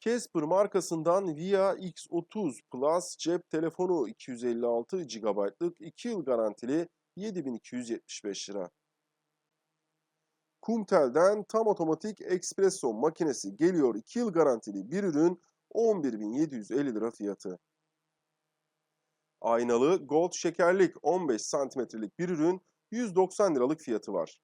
Casper markasından Via X30 Plus cep telefonu 256 GB'lık 2 yıl garantili 7275 lira. Kumtel'den tam otomatik espresso makinesi geliyor 2 yıl garantili bir ürün 11.750 lira fiyatı. Aynalı gold şekerlik 15 santimetrelik bir ürün 190 liralık fiyatı var.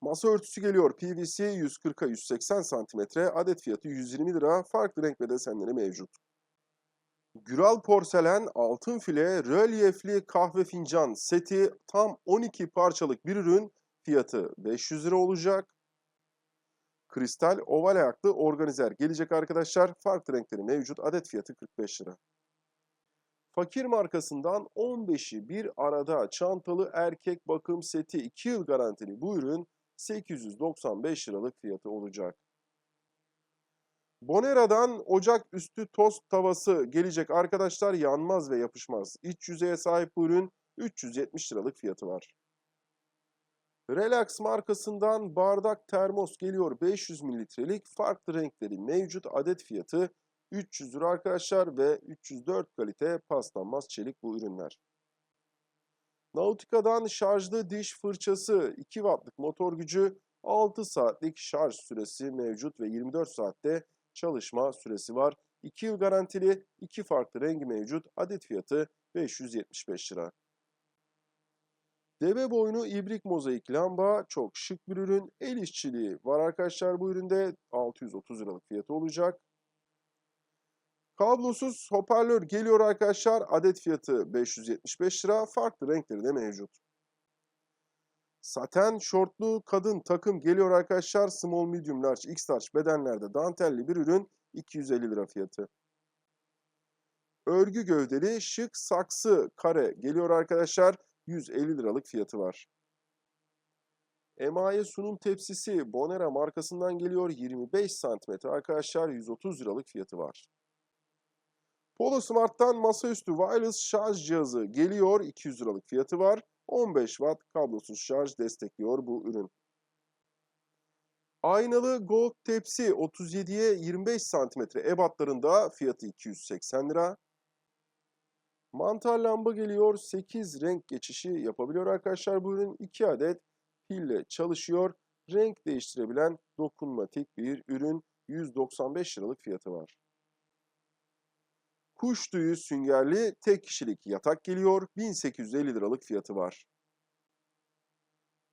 Masa örtüsü geliyor PVC 140'a 180 santimetre adet fiyatı 120 lira farklı renk ve desenleri mevcut. Güral porselen altın file rölyefli kahve fincan seti tam 12 parçalık bir ürün fiyatı 500 lira olacak. Kristal oval ayaklı organizer gelecek arkadaşlar. Farklı renkleri mevcut. Adet fiyatı 45 lira. Fakir markasından 15'i bir arada çantalı erkek bakım seti 2 yıl garantili bu ürün 895 liralık fiyatı olacak. Bonera'dan ocak üstü tost tavası gelecek arkadaşlar yanmaz ve yapışmaz. İç yüzeye sahip bu ürün 370 liralık fiyatı var. Relax markasından bardak termos geliyor 500 mililitrelik farklı renkleri mevcut adet fiyatı 300 lira arkadaşlar ve 304 kalite paslanmaz çelik bu ürünler. Nautica'dan şarjlı diş fırçası 2 wattlık motor gücü 6 saatlik şarj süresi mevcut ve 24 saatte çalışma süresi var. 2 yıl garantili 2 farklı rengi mevcut adet fiyatı 575 lira. Deve boynu ibrik mozaik lamba çok şık bir ürün. El işçiliği var arkadaşlar bu üründe 630 liralık fiyatı olacak. Kablosuz hoparlör geliyor arkadaşlar. Adet fiyatı 575 lira. Farklı renkleri de mevcut. Saten şortlu kadın takım geliyor arkadaşlar. Small, medium, large, x large bedenlerde dantelli bir ürün 250 lira fiyatı. Örgü gövdeli şık saksı kare geliyor arkadaşlar. 150 liralık fiyatı var. Emaye sunum tepsisi Bonera markasından geliyor 25 santimetre arkadaşlar 130 liralık fiyatı var. Polo Smart'tan masaüstü wireless şarj cihazı geliyor 200 liralık fiyatı var. 15 watt kablosuz şarj destekliyor bu ürün. Aynalı gold tepsi 37'ye 25 santimetre ebatlarında fiyatı 280 lira. Mantar lamba geliyor. 8 renk geçişi yapabiliyor arkadaşlar. Bu ürün 2 adet pille çalışıyor. Renk değiştirebilen dokunmatik bir ürün. 195 liralık fiyatı var. Kuş tüyü süngerli tek kişilik yatak geliyor. 1850 liralık fiyatı var.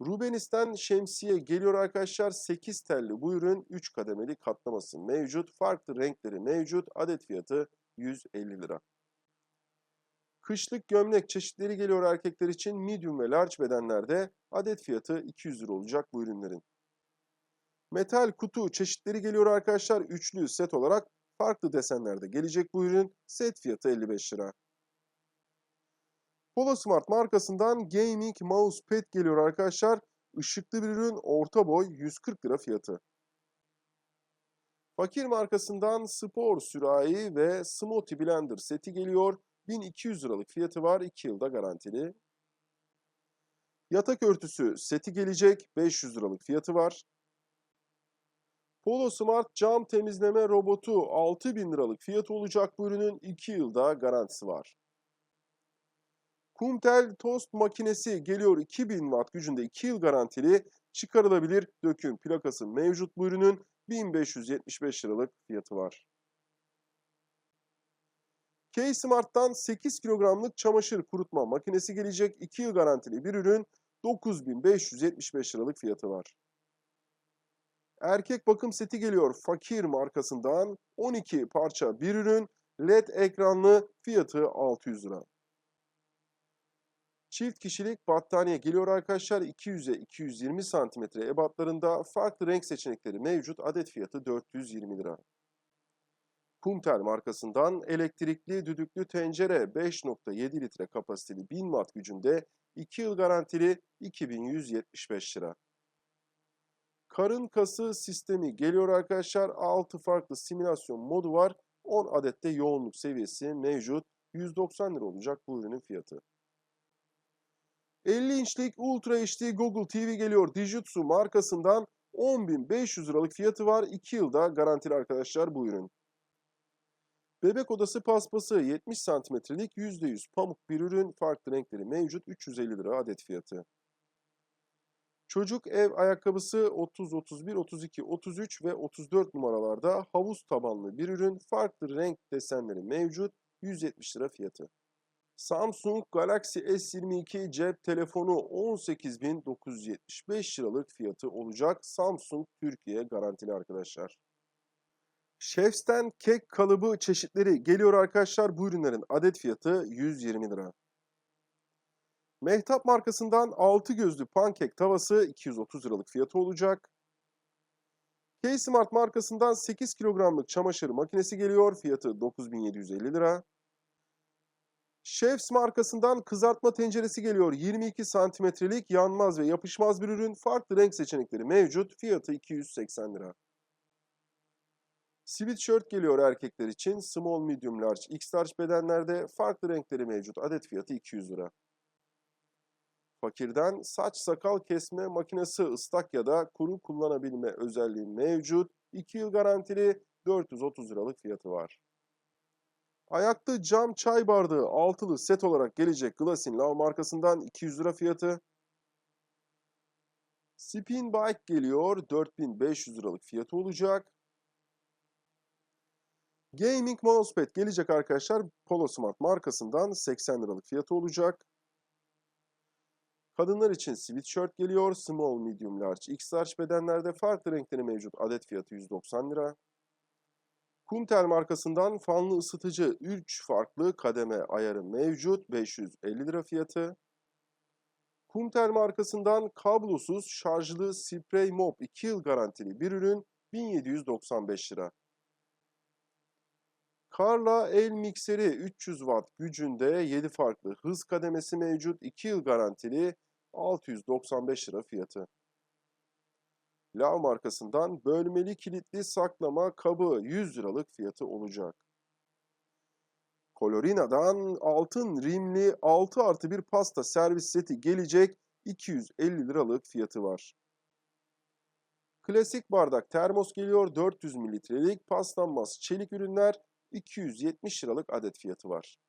Rubenis'ten şemsiye geliyor arkadaşlar. 8 telli bu ürün 3 kademeli katlaması mevcut. Farklı renkleri mevcut. Adet fiyatı 150 lira. Kışlık gömlek çeşitleri geliyor erkekler için medium ve large bedenlerde adet fiyatı 200 lira olacak bu ürünlerin. Metal kutu çeşitleri geliyor arkadaşlar üçlü set olarak farklı desenlerde gelecek bu ürün set fiyatı 55 lira. Polo Smart markasından gaming mousepad geliyor arkadaşlar. Işıklı bir ürün orta boy 140 lira fiyatı. Fakir markasından spor sürahi ve smoothie blender seti geliyor. 1200 liralık fiyatı var. 2 yılda garantili. Yatak örtüsü seti gelecek. 500 liralık fiyatı var. Polo Smart cam temizleme robotu 6000 liralık fiyatı olacak bu ürünün 2 yılda garantisi var. Kumtel tost makinesi geliyor 2000 watt gücünde 2 yıl garantili çıkarılabilir döküm plakası mevcut bu ürünün 1575 liralık fiyatı var. K-Smart'tan 8 kilogramlık çamaşır kurutma makinesi gelecek 2 yıl garantili bir ürün 9575 liralık fiyatı var. Erkek bakım seti geliyor Fakir markasından 12 parça bir ürün LED ekranlı fiyatı 600 lira. Çift kişilik battaniye geliyor arkadaşlar 200'e 220 santimetre ebatlarında farklı renk seçenekleri mevcut adet fiyatı 420 lira. Kumtel markasından elektrikli düdüklü tencere 5.7 litre kapasiteli 1000 watt gücünde 2 yıl garantili 2175 lira. Karın kası sistemi geliyor arkadaşlar. 6 farklı simülasyon modu var. 10 adette yoğunluk seviyesi mevcut. 190 lira olacak bu ürünün fiyatı. 50 inçlik Ultra HD Google TV geliyor. Dijitsu markasından 10.500 liralık fiyatı var. 2 yılda garantili arkadaşlar bu ürün. Bebek odası paspası 70 santimetrelik %100 pamuk bir ürün. Farklı renkleri mevcut. 350 lira adet fiyatı. Çocuk ev ayakkabısı 30, 31, 32, 33 ve 34 numaralarda havuz tabanlı bir ürün. Farklı renk desenleri mevcut. 170 lira fiyatı. Samsung Galaxy S22 cep telefonu 18.975 liralık fiyatı olacak. Samsung Türkiye garantili arkadaşlar. Chefs'ten kek kalıbı çeşitleri geliyor arkadaşlar. Bu ürünlerin adet fiyatı 120 lira. Mehtap markasından 6 gözlü pankek tavası 230 liralık fiyatı olacak. K-Smart markasından 8 kilogramlık çamaşır makinesi geliyor. Fiyatı 9750 lira. Chefs markasından kızartma tenceresi geliyor. 22 santimetrelik yanmaz ve yapışmaz bir ürün. Farklı renk seçenekleri mevcut. Fiyatı 280 lira. Sweatshirt geliyor erkekler için. Small, medium, large, x large bedenlerde farklı renkleri mevcut. Adet fiyatı 200 lira. Fakirden saç sakal kesme makinesi ıslak ya da kuru kullanabilme özelliği mevcut. 2 yıl garantili 430 liralık fiyatı var. Ayaklı cam çay bardağı altılı set olarak gelecek Glasin Lav markasından 200 lira fiyatı. Spin Bike geliyor 4500 liralık fiyatı olacak. Gaming Mousepad gelecek arkadaşlar Polo Smart markasından 80 liralık fiyatı olacak. Kadınlar için sweatshirt geliyor. Small, medium, large, x large bedenlerde farklı renkleri mevcut. Adet fiyatı 190 lira. Kuntel markasından fanlı ısıtıcı 3 farklı kademe ayarı mevcut. 550 lira fiyatı. Kuntel markasından kablosuz şarjlı sprey mop 2 yıl garantili bir ürün 1795 lira. Karla el mikseri 300 watt gücünde 7 farklı hız kademesi mevcut. 2 yıl garantili 695 lira fiyatı. Lav markasından bölmeli kilitli saklama kabı 100 liralık fiyatı olacak. Colorina'dan altın rimli 6 artı 1 pasta servis seti gelecek 250 liralık fiyatı var. Klasik bardak termos geliyor 400 mililitrelik paslanmaz çelik ürünler 270 liralık adet fiyatı var.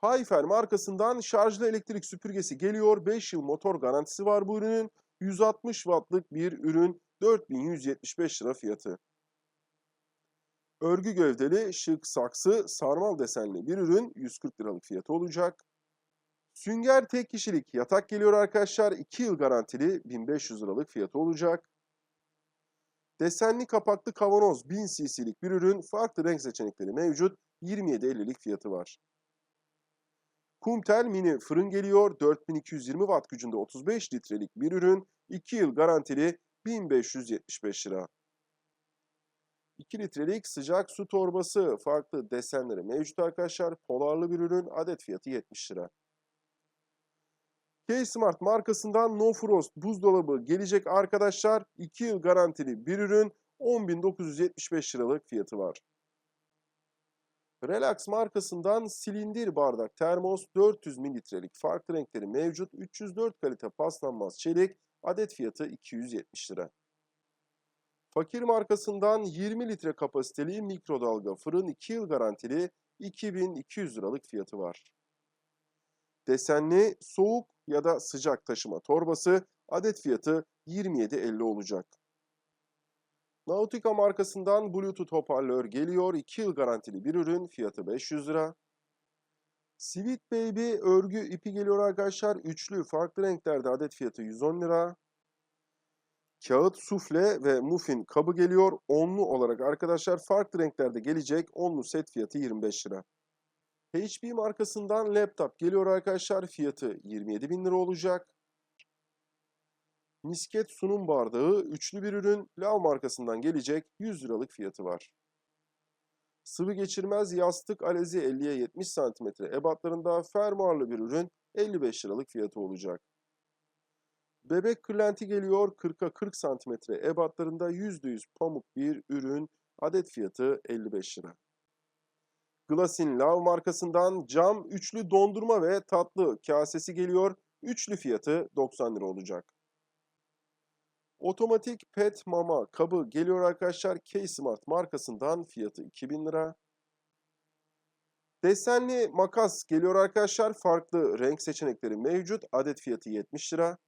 Hayfer markasından şarjlı elektrik süpürgesi geliyor. 5 yıl motor garantisi var bu ürünün. 160 wattlık bir ürün 4175 lira fiyatı. Örgü gövdeli şık saksı sarmal desenli bir ürün 140 liralık fiyatı olacak. Sünger tek kişilik yatak geliyor arkadaşlar. 2 yıl garantili 1500 liralık fiyatı olacak. Desenli kapaklı kavanoz 1000 cc'lik bir ürün. Farklı renk seçenekleri mevcut. 27.50'lik fiyatı var. Kumtel mini fırın geliyor. 4220 watt gücünde 35 litrelik bir ürün. 2 yıl garantili 1575 lira. 2 litrelik sıcak su torbası farklı desenleri mevcut arkadaşlar. Polarlı bir ürün. Adet fiyatı 70 lira. K-Smart markasından No Frost buzdolabı gelecek arkadaşlar. 2 yıl garantili bir ürün 10.975 liralık fiyatı var. Relax markasından silindir bardak termos 400 mililitrelik farklı renkleri mevcut 304 kalite paslanmaz çelik adet fiyatı 270 lira. Fakir markasından 20 litre kapasiteli mikrodalga fırın 2 yıl garantili 2200 liralık fiyatı var. Desenli soğuk ya da sıcak taşıma torbası adet fiyatı 27.50 olacak. Nautica markasından Bluetooth hoparlör geliyor. 2 yıl garantili bir ürün. Fiyatı 500 lira. Sweet Baby örgü ipi geliyor arkadaşlar. Üçlü farklı renklerde adet fiyatı 110 lira. Kağıt sufle ve muffin kabı geliyor. Onlu olarak arkadaşlar farklı renklerde gelecek. Onlu set fiyatı 25 lira. HP markasından laptop geliyor arkadaşlar. Fiyatı 27 bin lira olacak. Misket sunum bardağı üçlü bir ürün. Lav markasından gelecek 100 liralık fiyatı var. Sıvı geçirmez yastık alezi 50'ye 70 cm ebatlarında fermuarlı bir ürün 55 liralık fiyatı olacak. Bebek kırlenti geliyor 40'a 40 cm ebatlarında %100 pamuk bir ürün adet fiyatı 55 lira. Glasin Lav markasından cam üçlü dondurma ve tatlı kasesi geliyor. Üçlü fiyatı 90 lira olacak. Otomatik pet mama kabı geliyor arkadaşlar. K-Smart markasından fiyatı 2000 lira. Desenli makas geliyor arkadaşlar. Farklı renk seçenekleri mevcut. Adet fiyatı 70 lira.